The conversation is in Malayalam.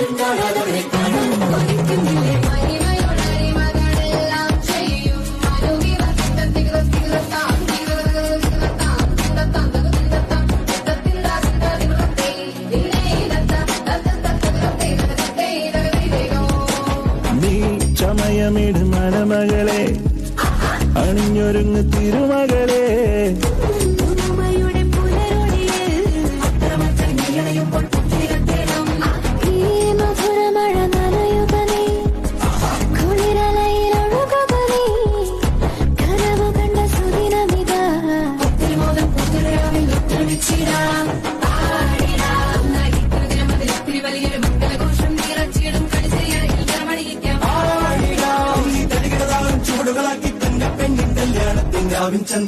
കരുത്താളതോടെ കടൽ മറിക്കുന്നില്ലേ സമയമിട് മണമകളെ അണിഞ്ഞൊരുങ്ങ് തിരുമകളെ പുലരൊടിയിൽ അക്രമത്തിൽ നിലയുമ്പോൾ ചുവടുകളാക്കി തന്റെ പെണ്ണിൻ കല്യാണത്തിന്റെ രാവിൻ ചന്ത